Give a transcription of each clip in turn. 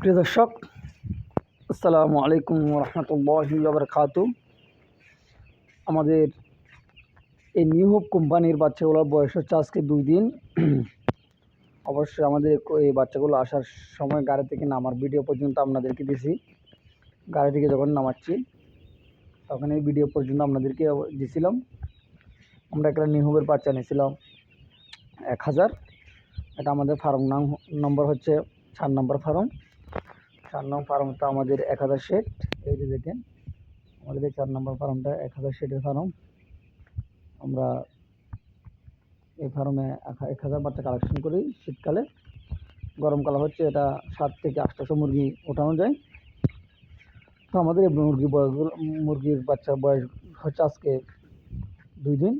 প্রিয় দর্শক, আসসালামু আলাইকুম রহমতুল্লাহি বারকাতু আমাদের এই নিউ হোপ কোম্পানির বাচ্চাগুলোর বয়স হচ্ছে আজকে দুই দিন। অবশ্যই আমাদের এই বাচ্চাগুলো আসার সময় গাড়ি থেকে নামার ভিডিও পর্যন্ত আপনাদেরকে দিছি। গাড়ি থেকে যখন নামাচ্ছি, তখন এই ভিডিও পর্যন্ত আপনাদেরকে দিছিলাম। আমরা একটা নিউ হোপের বাচ্চা নিয়েছিলাম, এক হাজার। এটা আমাদের ফার্ম নাম, নম্বর হচ্ছে চার নম্বর ফার্ম। চার নম্বর ফার্মটা আমাদের এক হাজার শেড এই যে দেখেন, আমাদের এই চার নম্বর ফার্মটা এক হাজার শেডের ফার্ম। আমরা এই ফার্মে এক হাজার বাচ্চা কালেকশন করি শীতকালে। গরমকাল হচ্ছে এটা সাত থেকে আটটাশো মুরগি ওঠানো যায়। তো আমাদের এই মুরগি মুরগির বাচ্চার বয়স হচ্ছে আজকে দুই দিন।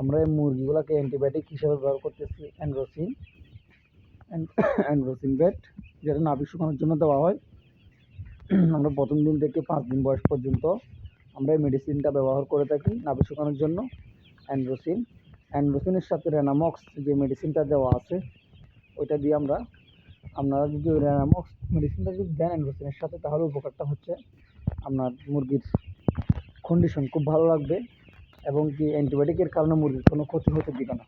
আমরা এই মুরগিগুলোকে অ্যান্টিবায়োটিক হিসেবে ব্যবহার করতেছি অ্যান্ড্রোসিন অ্যান্ড্রোসিন বেড যেটা নাভি শুকানোর জন্য দেওয়া হয়। আমরা প্রথম দিন থেকে পাঁচ দিন বয়স পর্যন্ত আমরা এই মেডিসিনটা ব্যবহার করে থাকি নাভি শুকানোর জন্য। অ্যান্ড্রোসিন অ্যান্ড্রোসিনের সাথে রেনামক্স যে মেডিসিনটা দেওয়া আছে, ওইটা দিয়ে আমরা, আপনারা যদি ওই রেনামক্স মেডিসিনটা যদি দেন অ্যান্ড্রোসিনের সাথে, তাহলে উপকারটা হচ্ছে আপনার মুরগির কন্ডিশন খুব ভালো লাগবে এবং কি অ্যান্টিবায়োটিকের কারণে মুরগির কোনো ক্ষতি হতে দিবে না।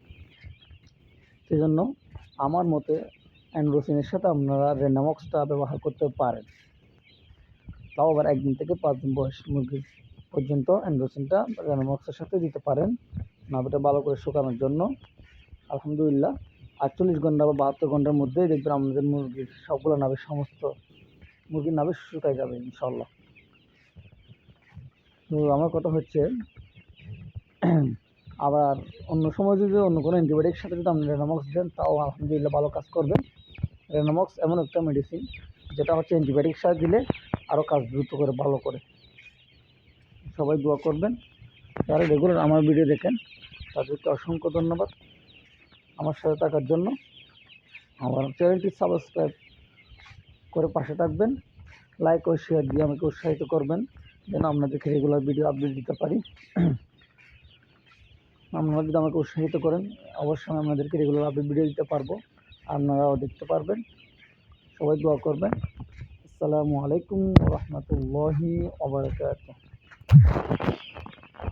সেজন্য আমার মতে অ্যান্ড্রোসিনের সাথে আপনারা রেনামক্সটা ব্যবহার করতে পারেন। তাও আবার একদিন থেকে পাঁচ দিন বয়স মুরগি পর্যন্ত অ্যান্ড্রোসিনটা রেনামক্সের সাথে দিতে পারেন। নাভিটা ভালো করে শুকানোর জন্য। আলহামদুলিল্লাহ, আটচল্লিশ ঘণ্টা বা বাহাত্তর ঘণ্টার মধ্যেই দেখবেন আমাদের মুরগির সবগুলো নাভের সমস্ত মুরগির নাভে শুকায় যাবে ইনশাল্লাহ তো আমার কথা হচ্ছে আবার অন্য সময় যদি অন্য কোনো অ্যান্টিবায়োটিক সাথে যদি আপনি রেনামক্স দেন, তাও আলহামদুলিল্লাহ ভালো কাজ করবে। রেনামক্স এমন একটা মেডিসিন যেটা হচ্ছে অ্যান্টিবায়োটিক সাথে দিলে আরও কাজ দ্রুত করে, ভালো করে। সবাই দোয়া করবেন। যারা রেগুলার আমার ভিডিও দেখেন, তাদেরকে অসংখ্য ধন্যবাদ আমার সাথে থাকার জন্য। আমার চ্যানেলটি সাবস্ক্রাইব করে পাশে থাকবেন। লাইক ও শেয়ার দিয়ে আমাকে উৎসাহিত করবেন, যেন আপনাদেরকে রেগুলার ভিডিও আপডেট দিতে পারি। আপনারা যদি আমাকে উৎসাহিত করেন, অবশ্যই আমি আপনাদেরকে রেগুলার আপডেট ভিডিও দিতে পারব। আপনারাও দেখতে পারবেন। সবাই দোয়া করবেন। আসসালামু আলাইকুম রহমতুল্লাহি ওবরাকাতুহ